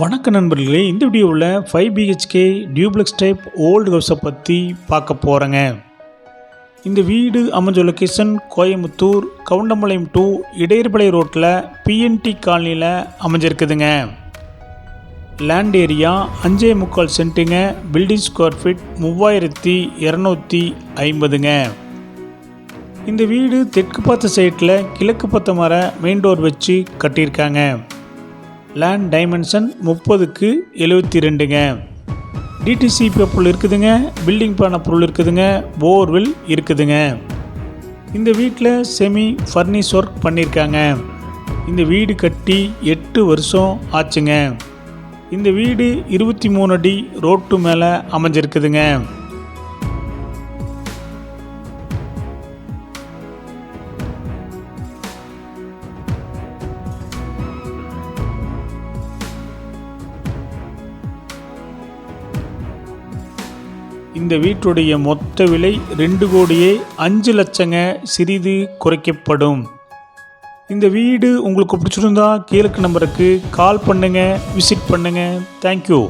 வணக்க நண்பர்களே இந்த வீடியோவில் five BHK duplex type old ஹவுஸை பற்றி பார்க்க போகிறேங்க இந்த வீடு அமைஞ்ச லொக்கேஷன் கோயம்புத்தூர் கவுண்டம்பாளையம் டூ இடையர்பாளைய ரோட்டில் பிஎன்டி காலனியில் அமைஞ்சிருக்குதுங்க. லேண்ட் ஏரியா அஞ்சே முக்கால் சென்ட்டுங்க பில்டிங் ஸ்கொயர் ஃபீட் மூவாயிரத்தி இரநூத்தி ஐம்பதுங்க. இந்த வீடு தெற்கு பார்த்த சைட்டில் கிழக்கு பார்த்த மர மெயின் டோர் வச்சு கட்டியிருக்காங்க. லேண்ட் டைமென்ஷன் முப்பதுக்கு எழுபத்தி ரெண்டுங்க டிடிசி பொருள் இருக்குதுங்க பில்டிங் பண்ண பொருள் இருக்குதுங்க போர்வெல் இருக்குதுங்க. இந்த வீட்டில் செமி ஃபர்னிஷ் ஒர்க் பண்ணியிருக்காங்க இந்த வீடு கட்டி எட்டு வருஷம் ஆச்சுங்க. இந்த வீடு இருபத்தி மூணு அடி ரோட்டு மேலே அமைஞ்சிருக்குதுங்க. இந்த வீட்டுடைய மொத்த விலை ரெண்டு கோடியே அஞ்சு லட்சங்க சிறிது குறைக்கப்படும். இந்த வீடு உங்களுக்கு பிடிச்சிருந்தா கீழக்கு நம்பருக்கு கால் பண்ணுங்கள் விசிட் பண்ணுங்கள் தேங்க்யூ